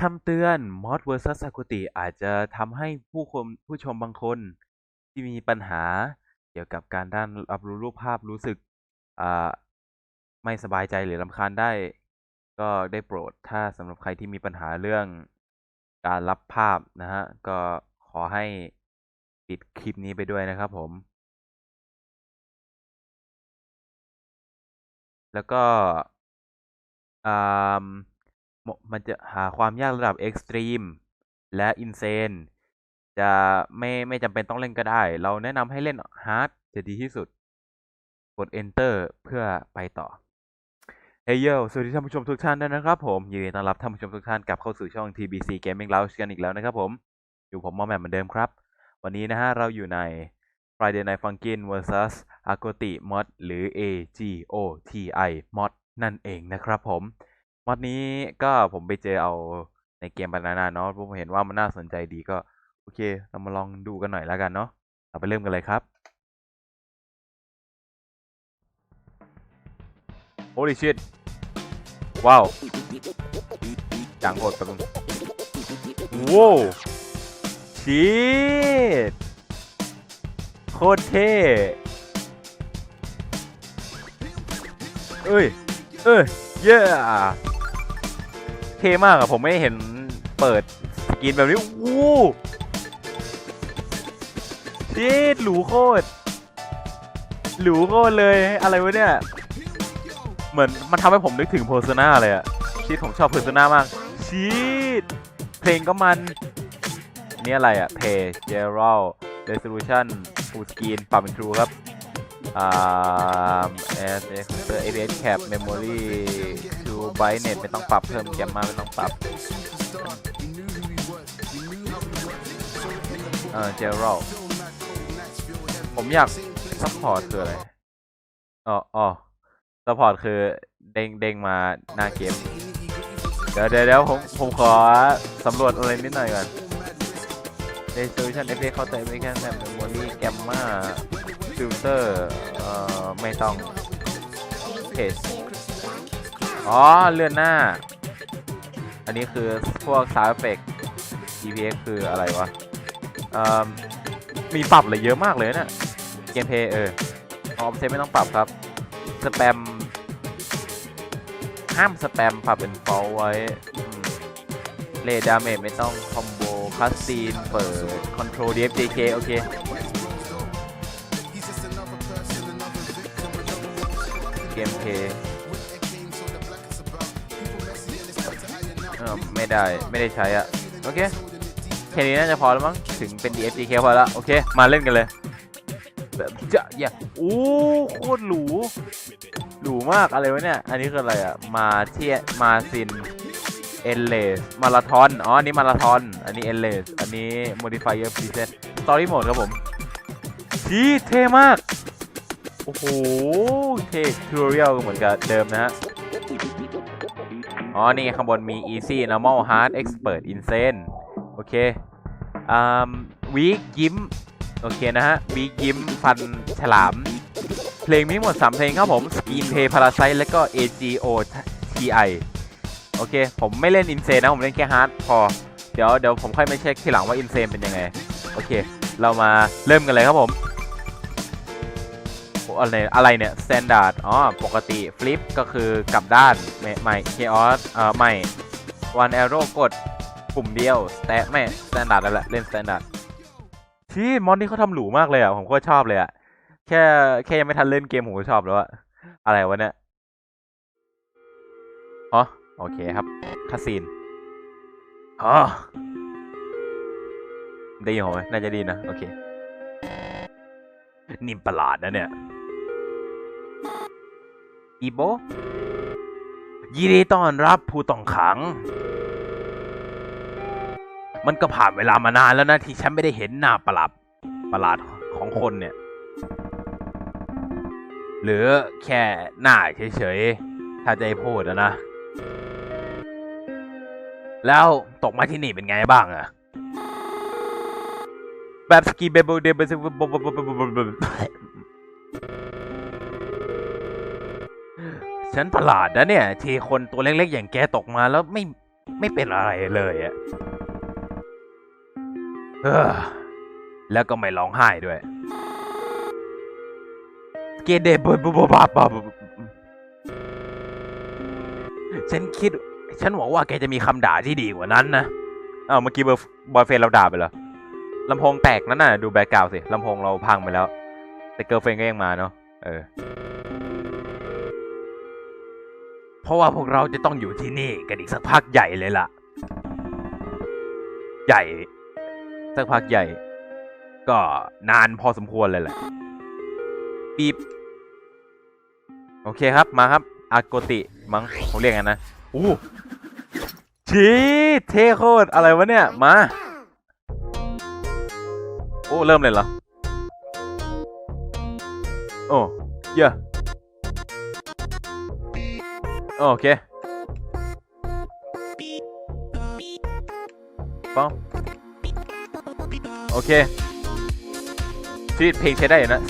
คำเตือน Mod vs Sakuti อาจจะทำให้ผู้ชมผู้ชมบางคน ที่มีปัญหาเกี่ยวกับการด้านรับรู้รูปภาพรู้สึกอ่าไม่สบายใจหรือรำคาญได้ ก็ได้โปรดถ้าสำหรับใครที่มีปัญหาเรื่องการรับภาพนะฮะ ก็ขอให้ปิดคลิปนี้ไปด้วยนะครับผม แล้วก็อ่า มันจะหาความยากระดับ Extreme และ Insane จะไม่ไม่จำเป็นต้องเล่นก็ได้ เราแนะนำให้เล่น Hard จะดีที่สุด กด Enter เพื่อไปต่อเฮ้ยโยสวัสดีท่านผู้ชมทุกท่านด้วยนะครับผม ยินดีต้อนรับท่านผู้ชมทุกท่านกลับเข้าสู่ช่อง TBC Gaming Lounge กันอีกแล้วนะครับผม อยู่ผมมอมแมมเหมือนเดิมครับ วันนี้นะฮะเราอยู่ใน Friday Night Funkin' vs Agoti Mod หรือ AGOTI Mod นั่นเองนะครับผม มอดนี้ก็ผมไปเจอเอาในเกมบานานาเนาะผมเห็นว่ามันน่าสนใจดีก็ โอเค เรามาลองดูกันหน่อยแล้วกันเนาะเราไปเริ่มกันเลยครับ Holy shit ว้าวจังโหดแป๊บนึงว้าวชีดโคตรเท่เอ้ย เอ้ย เย้ ท่มากอะผมไม่เห็นเปิดสกรีนแบบนี้วู้ชีดหรูโคตรหรูโคตรเลยอะไรวะเนี่ย เหมือนมันทำให้ผมนึกถึง Persona เลยอะชีดผมชอบ Persona มากชีดเพลงก็มันนี่อะไรอะ Pay General Resolution Full Screen ปรับเป็น True ครับอ่า as a computer APS cap memory to byte ไบเน็ตไม่ต้องปรับเพิ่มแกมมาไม่ต้องปรับเออ general ผมอยาก support คืออะไรอ๋ออ๋อ support คือเด้งเด้งมาหน้าเกม เดี๋ยวเดี๋ยวผมผมขอสำรวจอะไรนิดหน่อยก่อน resolution FA counter FA cap memory gamma filter เอ่อ ไม่ต้องเพจ อ๋อ เลื่อนหน้า อันนี้คือพวก sound effect GPX คืออะไรวะมีปรับอะไรเยอะมากเลยเนี่ยเกมเพย์เออออฟเซตไม่ต้องปรับครับ สแปม ห้ามสแปมปรับเป็นฟอลไว้เลดดาเมจไม่ต้องคอมโบคัสซีนเปิดคอนโทรล DFJK โอเคเกมเพย์ ไม่ได้ไม่ได้ใช้อะโอเคแค่นี้น่าจะพอแล้วมั้งถึงเป็น DFGK พอแล้วโอเค มาเล่นกันเลยแบบจะอย่าโอ้โคตรหรูหรูมากอะไรวะเนี่ย อันนี้คืออะไรอะมาเทียมาซินเอเลสมาราทอนอ๋ออันนี้มาราทอน อันนี้เอเลสอันนี้ modifier preset story mode ครับผมชีเท่มาก โอ้โห เท่ทูเรียลเหมือนกับเดิมนะฮะ อ๋อ นี่ข้างบนมี easy normal hard expert insane โอเคอ่าวีคยิ้ม โอเคนะฮะวีคยิ้มฟันฉลาม เพลงนี้หมด 3 เพลงครับผม Screen Play Parasite และก็ AGO TI โอเค ผมไม่เล่น Insane นะ ผมเล่นแค่ Hard พอ เดี๋ยวเดี๋ยวผมค่อยมาเช็คทีหลังว่า Insane เป็นยังไง โอเค เรามาเริ่มกันเลยครับผม อะไรอะไรเนี่ย standard อ๋อปกติ flip ก็คือกลับด้านไม่ไม่ chaos เอ่อไม่ one arrow กดปุ่มเดียว stat ไม่ standard นั่นแหละเล่น standard ที่มอนนี่เขาทำหรูมากเลยอะ ผมก็ชอบเลยอะ แค่แค่ยังไม่ทันเล่นเกมผมก็ชอบแล้วอะอะไรวะเนี่ยอ๋อโอเคครับคาซีนอ๋อได้ยินผมไหมน่าจะดีนะ โอเค นิ่มประหลาดนะเนี่ย อีโบยินดีต้อนรับผู้ต้องขัง มันก็ผ่านเวลามานานแล้วนะที่ฉันไม่ได้เห็นหน้าประหลาดประหลาดของคนเนี่ย หรือแค่หน้าเฉยๆ ถ้าจะให้พูดนะ แล้วตกมาที่นี่เป็นไงบ้างอะแบบสกีเบเบเดเบเบ ฉันประหลาดนะเนี่ยทีคนตัวเล็กๆ อย่างแกตกมาแล้วไม่ไม่เป็นอะไรเลยอะแล้วก็ไม่ร้องไห้ด้วย เกเดบบบบบบบฉันคิด ฉันหวังว่าแกจะมีคำด่าที่ดีกว่านั้นนะ เอ้าเมื่อกี้เบอร์บอยเฟนเราด่าไปเหรอลำโพงแตกนั่นน่ะ ดูแบ็กกราวสิลำโพงเราพังไปแล้ว แต่เกิร์ลเฟนก็ยังมาเนาะเออ เพราะว่าพวกเราจะต้องอยู่ที่นี่กันอีกสักพักใหญ่เลยล่ะ ใหญ่ สักพักใหญ่ ก็นานพอสมควรเลยแหละปีบโอเคครับมาครับ อากติมั้งผมเรียกกันนะอู้ชีเทโคตรอะไรวะเนี่ย มา โอ้ เริ่มเลยเหรอ โอ้ เยอะ โอเคป้องโอเคชีเพลงใช้ได้อยู่นะ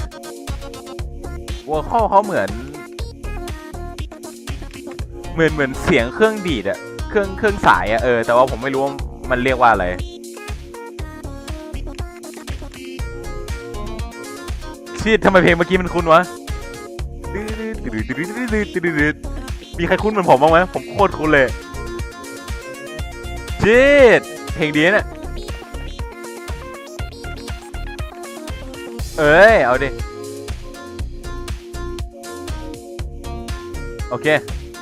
วัวข้อเขาเหมือน เหมือนเหมือนเสียงเครื่องดีดอะเครื่องเครื่องสายอะเออแต่ว่าผมไม่รู้ว่ามันเรียกว่าอะไรชีดทำไมเพลงเมื่อกี้มันคุ้นวะ มีใครคุ้นเหมือนผมบ้างไหมผมโคตรคุ้นเลยชีดเพลงดีนะเนี่ยเอ้ย เอาดิ โอเค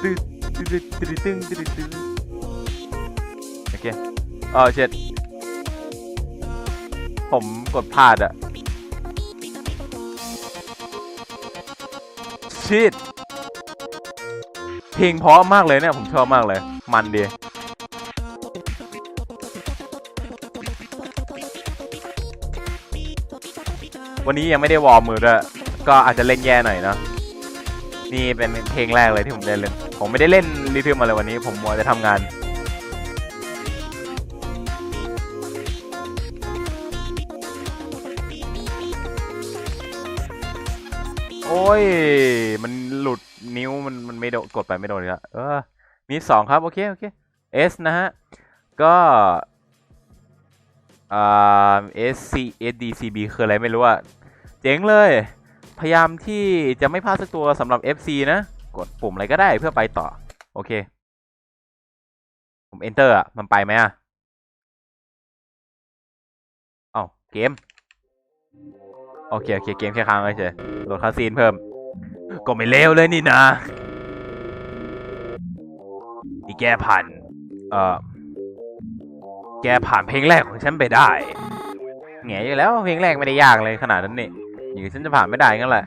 ตึ๊ดตึ๊ดตึ๊ดตึ๊ดตึ๊ดตึ๊ดโอเคอ๋อเช็ดผมกดพลาดอะชิด ลงเพราะมากเลยเนี่ยผมชอบมากเลย มันดีวันนี้ยังไม่ได้วอร์มมือด้วยก็อาจจะเล่นแย่หน่อยเนาะนี่เป็นเพลงแรกเลยที่ผมได้เล่น ผมไม่ได้เล่นรีทิวมาเลยวันนี้ ผมมัวจะทำงาน โอ้ย มัน นิ้วมันมันไม่โดนกดไปไม่โดนอีกแล้วเออ มีสองครับ โอเค โอเค S นะฮะ ก็อ่า S C S D C B คืออะไรไม่รู้อะเจ๋งเลย พยายามที่จะไม่พลาดสักตัวสำหรับ FC นะ กดปุ่มอะไรก็ได้เพื่อไปต่อ โอเค ผม enter อะมันไปไหมอะเอ้าเกม โอเค โอเค เกมแค่ค้างไว้เฉยโหลดคาซีนเพิ่ม ก็ไม่เลวเลยนี่นะนี่แกผ่านเอ่อแกผ่านเพลงแรกของฉันไปได้แง่อยู่แล้วเพลงแรกไม่ได้ยากเลยขนาดนั้นนี่อย่างนี้ฉันจะผ่านไม่ได้งั้นแหละ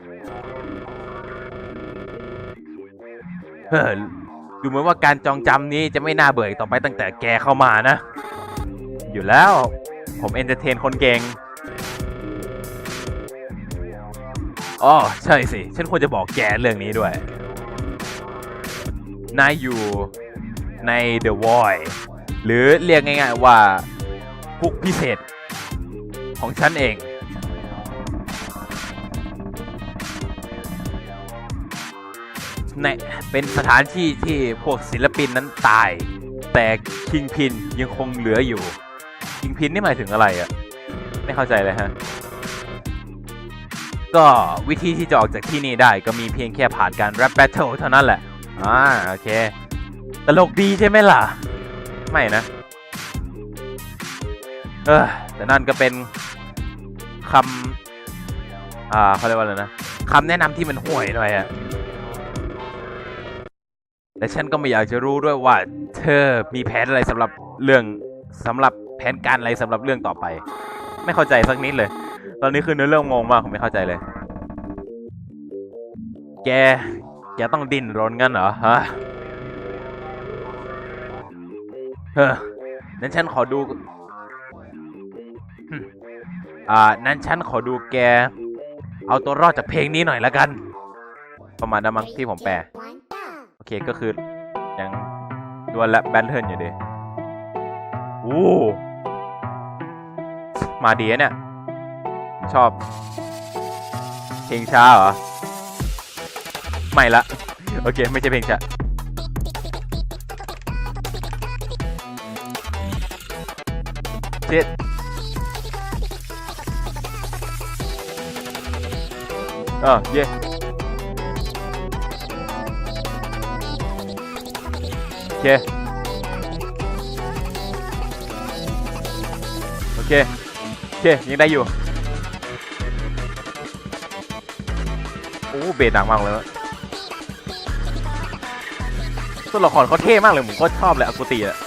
เฮ้ยดูเหมือนว่าการจองจำนี้จะไม่น่าเบื่อต่อไปตั้งแต่แกเข้ามานะ อยู่แล้ว ผมเอนเตอร์เทนคนเก่ง อ๋อใช่สิ ฉันควรจะบอกแกเรื่องนี้ด้วย นายอยู่ใน The Void หรือเรียกง่ายๆว่าคุกพิเศษ ของฉันเอง ในเป็นสถานที่ที่พวกศิลปินนั้นตาย แต่คิงพินยังคงเหลืออยู่ คิงพินนี่หมายถึงอะไรอะ่ะ ไม่เข้าใจเลยฮะ ก็วิธีที่จะออกจากที่นี่ได้ก็มีเพียงแค่ผ่านการแรปแบทเทิลเท่านั้นแหละ อ่า โอเค ตลกดีใช่ไหมล่ะ ไม่นะ เออแต่นั่นก็เป็นคำอ่าเขาเรียกว่าอะไรนะคำแนะนำที่มันห่วยหน่อยอะและฉันก็ไม่อยากจะรู้ด้วยว่า เธอมีแผนอะไรสำหรับเรื่องสำหรับแผนการอะไรสำหรับเรื่องต่อไป ไม่เข้าใจสักนิดเลย ตอนนี้คือเนื้อเรื่องงงมากผมไม่เข้าใจเลย แก แกต้องดิ้นรนงั้นเหรอฮะเฮ้อนั้นฉันขอดูอ่า นั้นฉันขอดูแก เอาตัวรอดจากเพลงนี้หน่อยละกัน ประมาณนั้นมั้งที่ผมแปล โอเคก็คือ ยังดวลและแบนเทิลอยู่ดีโอ้มาดีเนี่ย ชอบเพลงช้าเหรอ ไม่ละ โอเค ไม่ใช่เพลงช้าชิดเอะเย่โอเค โอเค โอเค ยังได้อยู่ อ้เบสดังมากเลยวะตัวละครเขาเท่มากเลยผมก็ชอบเลยอากุติอะ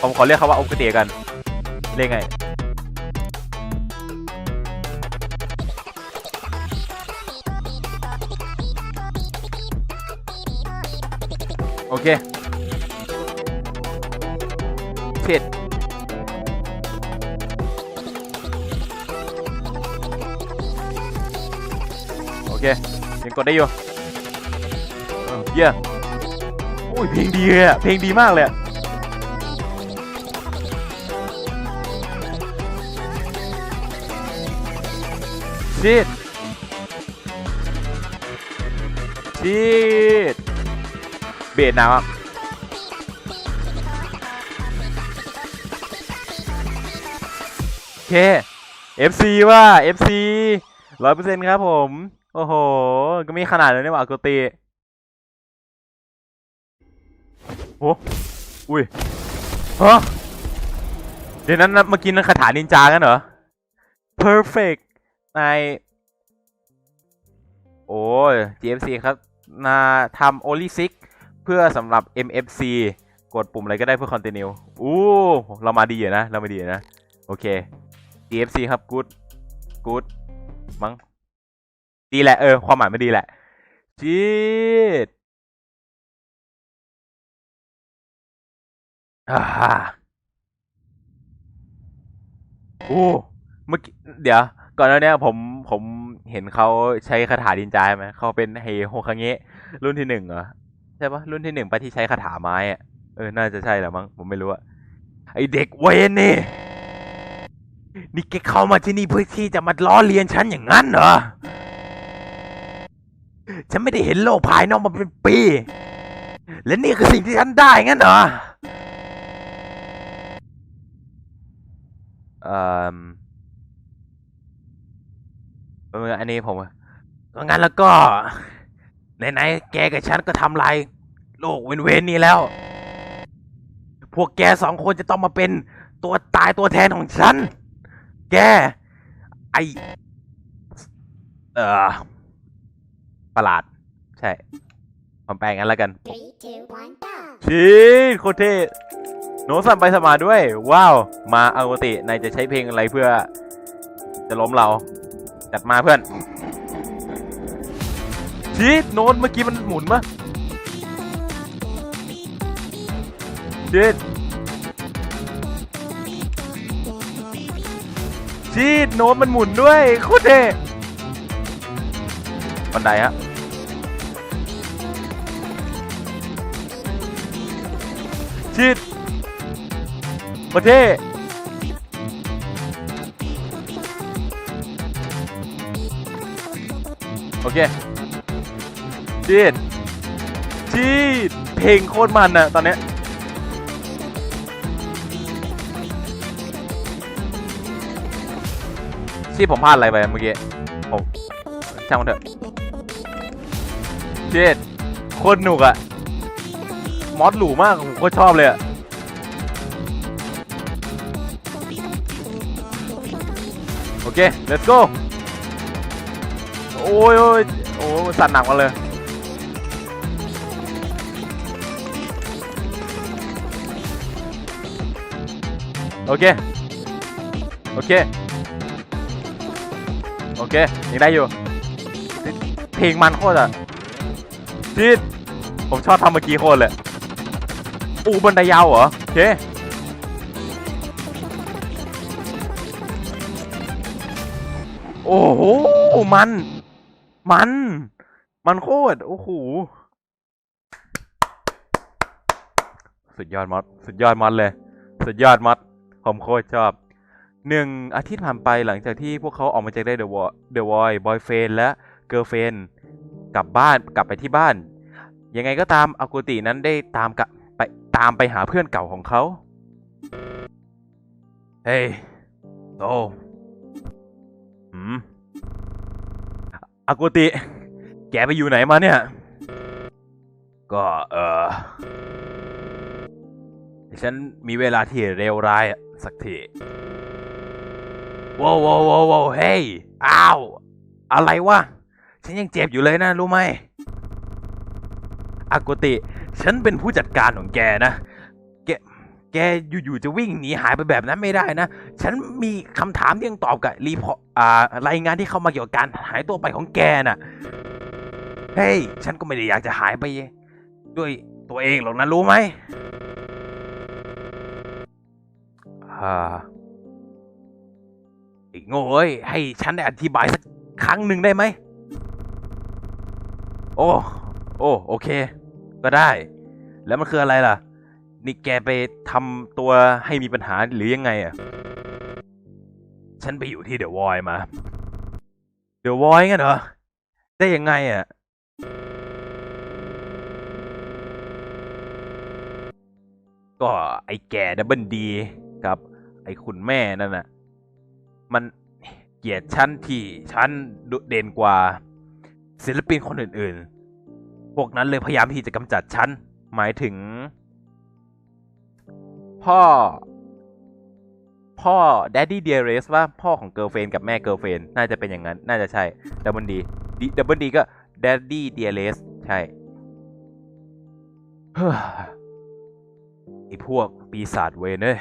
ผมขอเรียกเขาว่าอากุติกันเรียกไงโอเคเช็ดโอเค ยังกดได้อยู่เออเยี่ยมโอ้ยเพลงดีเลยอะเพลงดีมากเลยอะชิดชิดเบสนะครับโอเค FC ว่า FC ร้อยเปอร์เซ็นต์ครับผม โอ้โห ก็มีขนาดเลยนี่หว่ากูตีโอ้อุ้ยฮะเดี๋ยวนั้นเมื่อกี้นั่นคาถานินจากันเหรอ perfect นายโอ้ย GFC ครับนาทำ only six เพื่อสำหรับ MFC กดปุ่มอะไรก็ได้เพื่อ continue อู้เรามาดีอยู่นะ เรามาดีอยู่นะ โอเค DFC ครับ good good มั้ง ดีแหละ เออ ความหมายไม่ดีแหละจีดอ่าโอ้เมื่อกี้เดี๋ยว ก่อนหน้าเนี้ยผมผมเห็นเขาใช้คาถาดินจาใช่ไหมเขาเป็นเฮโฮคังเงะรุ่นที่หนึ่งเหรอ ใช่ปะรุ่นที่หนึ่งปะที่ใช้คาถาไม้อะเออ น่าจะใช่แหละมั้งผมไม่รู้อะไอเด็กเวนนี่ นี่แกเข้ามาที่นี่เพื่อที่จะมาล้อเลียนฉันอย่างนั้นเหรอ ฉันไม่ได้เห็นโลกภายนอกมาเป็นปี และนี่คือสิ่งที่ฉันได้งั้นเหรอเอ่อเอออันนี้ผมก็งั้นแล้วก็ไหนๆแกกับฉันก็ทำลายโลกเวนเวนๆนี้แล้ว พวกแกสองคนจะต้องมาเป็นตัวตายตัวแทนของฉัน แก ไอเอ่อ ประหลาด ใช่ผมแปลงงั้นแล้วกัน Three, two, one, go! ชีโคตรเท่โน้ตสั่นไปสนมาด้วย ว้าว มาเอาปกตินายจะใช้เพลงอะไรเพื่อ จะล้มเรา จัดมาเพื่อน ชีโน้ตเมื่อกี้มันหมุนปะชีชีโน้ตมันหมุนด้วย โคตรเท่บันไดฮะ ประเทศโอเคชีดชีดเพลงโคตรมันอะตอนเนี้ยชีดผมพลาดอะไรไปเมื่อกี้ผมช่างมันเถอะชีดโคตรหนุกอะมอสหรูมากผมโคตรชอบเลยอะ เค let's go โอ้ยโอ้ยโอ้ยสั่นหนักมาเลย โอเค โอเค โอเคยังได้อยู่ เพลงมันโคตรอะจีดผมชอบทำเมื่อกี้โคตรเลย อูบันไดยาวเหรอ โอเค โอ้โห มัน มัน มันโคตร โอ้โห สุดยอดมอด สุดยอดมอดเลย สุดยอดมอด ผมโคตรชอบ หนึ่งอาทิตย์ผ่านไปหลังจากที่พวกเขาออกมาจากได้เดอะวอเดอะวอยบอยเฟนและเกิร์ลเฟนกลับบ้านกลับไปที่บ้าน ยังไงก็ตามอากุตินั้นได้ตามกับไปตามไปหาเพื่อนเก่าของเขา เฮ้ยโตืมอากุติ แกไปอยู่ไหนมาเนี่ย ก็เออฉันมีเวลาที่เลวร้ายสักทีว้าวว้าวว้าวเฮ้ย อ้าว อะไรวะ ฉันยังเจ็บอยู่เลยนะ รู้ไหมอากุติ ฉันเป็นผู้จัดการของแกนะ แกอยู่ๆจะวิ่งหนีหายไปแบบนั้นไม่ได้นะ ฉันมีคำถามที่ยังตอบกับรีพอร์ตอ่ารายงานที่เข้ามาเกี่ยวกับการหายตัวไปของแกน่ะ เฮ้ย ฉันก็ไม่ได้อยากจะหายไป ด้วยตัวเองหรอกนะรู้ไหมอ่าโง่เอ้ย ให้ฉันได้อธิบายสักครั้งหนึ่งได้ไหม โอ้ โอ้ โอเค ก็ได้ แล้วมันคืออะไรล่ะ นี่แกไปทำตัวให้มีปัญหาหรือยังไงอะ ฉันไปอยู่ที่เดอะวอยมา เดอะวอยงั้นเหรอ ได้ยังไงอะ ก็ไอ้แกดับเบิลดีกับไอ้คุณแม่นั่นน่ะ มันเกลียดฉันที่ฉันโดดเด่นกว่า ศิลปินคนอื่นๆ พวกนั้นเลยพยายามที่จะกำจัดฉัน หมายถึง พ่อ พ่อ Daddy Dearest ว่าพ่อของเกิร์ลเฟนกับแม่เกิร์ลเฟนน่าจะเป็นอย่างนั้น น่าจะใช่ดับเบิลดีดับเบิลดีก็ Daddy Dearest ใช่เฮ้อไอพวกปีศาจเวนเอ้ย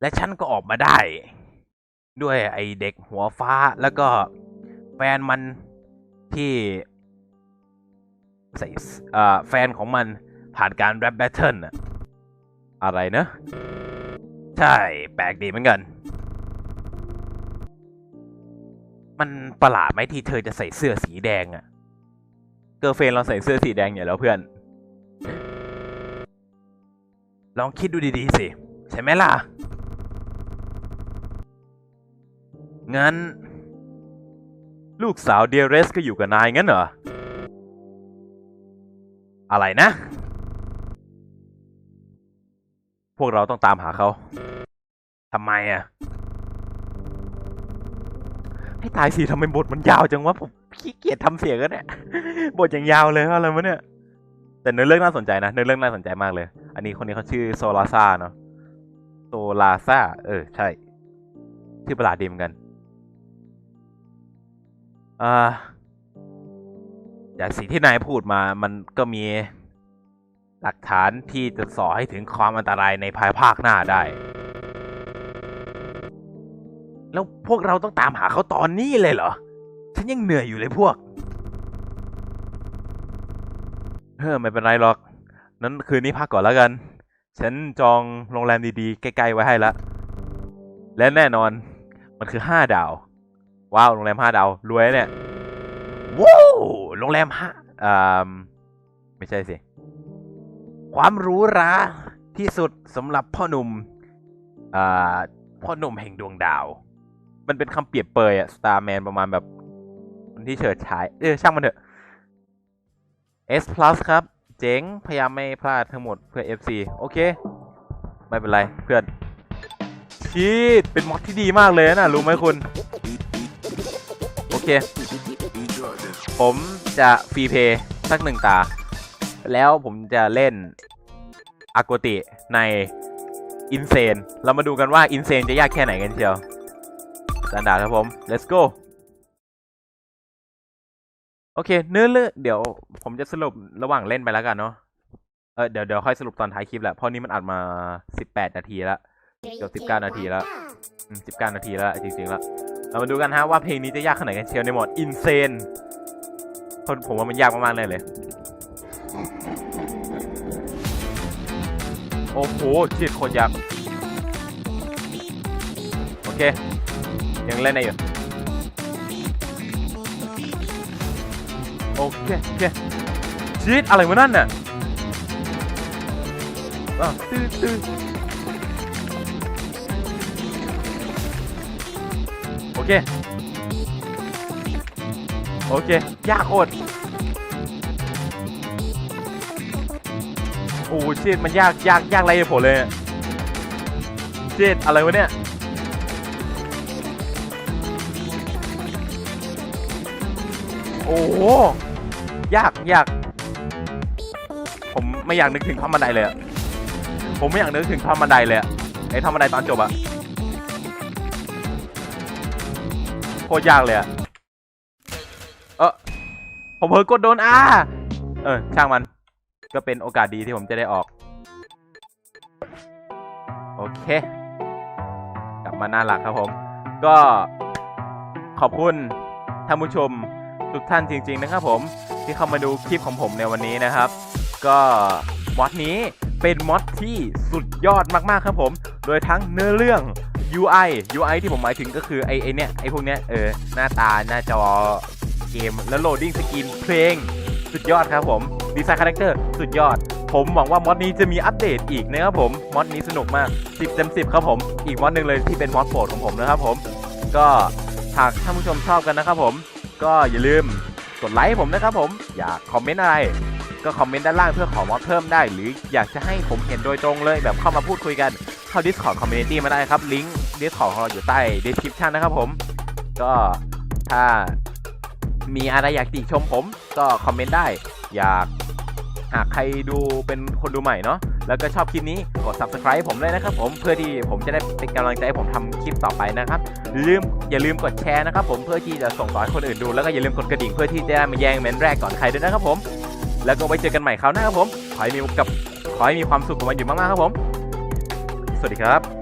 และฉันก็ออกมาได้ ด้วยไอเด็กหัวฟ้าแล้วก็แฟนมันที่ ใส่แฟนของมันผ่านการแรปแบทเทิลอะอะไรนะ ใช่ แปลกดีเหมือนกัน มันประหลาดไหมที่เธอจะใส่เสื้อสีแดงอะเกอร์เฟนเราใส่เสื้อสีแดงอยู่แล้วเพื่อน ลองคิดดูดีๆสิ ใช่ไหมล่ะ งั้น ลูกสาวเดียเรสก็อยู่กับนายงั้นเหรอ อะไรนะ พวกเราต้องตามหาเขาทำไมอะ ให้ตายสิทำไมบทมันยาวจังวะผมขี้เกียจทำเสียงกันเนี่ยบทอย่างยาวเลยอะไรวะเนี่ย แต่เนื้อเรื่องน่าสนใจนะเนื้อเรื่องน่าสนใจมากเลย อันนี้คนนี้เขาชื่อโซลาซาเนาะโซลาซาเออ ใช่ ชื่อประหลาดดีเหมือนกัน อ่า จากสิ่งที่นายพูดมามันก็มีหลักฐานที่จะสอให้ถึงความอันตรายในภายภาคหน้าได้ แล้วพวกเราต้องตามหาเขาตอนนี้เลยเหรอ ฉันยังเหนื่อยอยู่เลยพวก เฮ้อไม่เป็นไรหรอก นั้นคืนนี้พักก่อนแล้วกัน ฉันจองโรงแรมดีๆ ใกล้ๆไว้ให้ละ และแน่นอนมันคือห้าดาว ว้าว โรงแรมห้าดาว รวยเนี่ย ว้าว โรงแรมห้าอ่าไม่ใช่สิ ความหรูหราที่สุดสำหรับพ่อหนุ่มอ่าพ่อหนุ่มแห่งดวงดาว มันเป็นคำเปรียบเปยอะสตาร์แมนประมาณแบบคนที่เฉิดฉาย เออช่างมันเถอะ S plus ครับ เจ๋ง พยายามไม่พลาดทั้งหมดเพื่อ FC โอเค ไม่เป็นไร เพื่อนชีดเป็นม็อดที่ดีมากเลยนะ รู้ไหมคุณ โอเค ผม จะฟรีเพย์สักหนึ่งตา แล้วผมจะเล่นอากุติในอินเซนเรามาดูกันว่าอินเซนจะยากแค่ไหนกันเชียวสแตนดาร์ดครับผม let's go โอเค เนื้อเรื่องเดี๋ยวผมจะสรุประหว่างเล่นไปแล้วกันเนาะเออเดี๋ยวเดี๋ยวค่อยสรุปตอนท้ายคลิปแหละเพราะนี่มันอัดมา18นาทีแล้วเกือบ19นาทีแล้วอืม19นาทีแล้วจริงๆแล้วเรามาดูกันฮะว่าเพลงนี้จะยากขนาดไหนกันเชียวในโหมด insane คนผมว่ามันยากมากๆเลยเลย โอ้โหชีดคตรยาก โอเค ยังเล่นได้อยู่ โอเคโอเคชีดอะไรวะนั่นน่ะตื้อตื้อโอเค โอเค ยากโคตรโอ้ชีดมันยากยากยากไรผลเลยอะชิตอะไรวะเนี่ยโอ้ยากยากผมไม่อยากนึกถึงท่อนบันไดเลยอะผมไม่อยากนึกถึงท่อนบันไดเลยอะไอ้ท่อนบันไดตอนจบอะโคตรยากเลยอะ ผมเพิ่งกดโดนอ่าเออ ช่างมัน ก็เป็นโอกาสดีที่ผมจะได้ออก โอเค กลับมาหน้าหลักครับผม ก็ขอบคุณท่านผู้ชมทุกท่านจริง ๆ นะครับผมที่เข้ามาดูคลิปของผมในวันนี้นะครับ ก็มอดนี้เป็นมอดที่สุดยอดมากๆครับผม โดยทั้งเนื้อเรื่อง UI UI ที่ผมหมายถึงก็คือไอ้ไอเนี้ยไอ้พวกเนี้ยเออหน้าตาหน้าจอ เกม แล้วโหลดดิ้งสกินเพลง สุดยอดครับผมดีไซน์คาแรคเตอร์สุดยอด ผมหวังว่ามอดนี้จะมีอัปเดตอีกนะครับผมมอดนี้สนุกมาก 10เต็ม10 ครับผม อีกมอดหนึ่งเลยที่เป็นมอดโปรดของผมนะครับผม ก็หากท่านผู้ชมชอบกันนะครับผม ก็อย่าลืมกดไลค์ผมนะครับผมอยากคอมเมนต์อะไร ก็คอมเมนต์ด้านล่างเพื่อขอมอดเพิ่มได้ หรืออยากจะให้ผมเห็นโดยตรงเลยแบบเข้ามาพูดคุยกันเข้า Discord Community มาได้ครับลิงก์ Discord ของเราอยู่ใต้ description นะครับผม ก็ถ้า มีอะไรอยากติชมผมก็คอมเมนต์ได้ อยากหากใครดูเป็นคนดูใหม่เนาะแล้วก็ชอบคลิปนี้กด subscribe ผมเลยนะครับผมเพื่อที่ผมจะได้เป็นกำลังใจให้ผมทำคลิปต่อไปนะครับอย่าลืมอย่าลืมกดแชร์นะครับผมเพื่อที่จะส่งต่อให้คนอื่นดู แล้วก็อย่าลืมกดกระดิ่งเพื่อที่จะได้มาแย่งเมนต์แรกก่อนใครด้วยนะครับผม แล้วก็ไว้เจอกันใหม่คราวหน้าครับผมขอให้มีกับขอให้มีความสุขกับวันหยุดมากๆครับผม สวัสดีครับ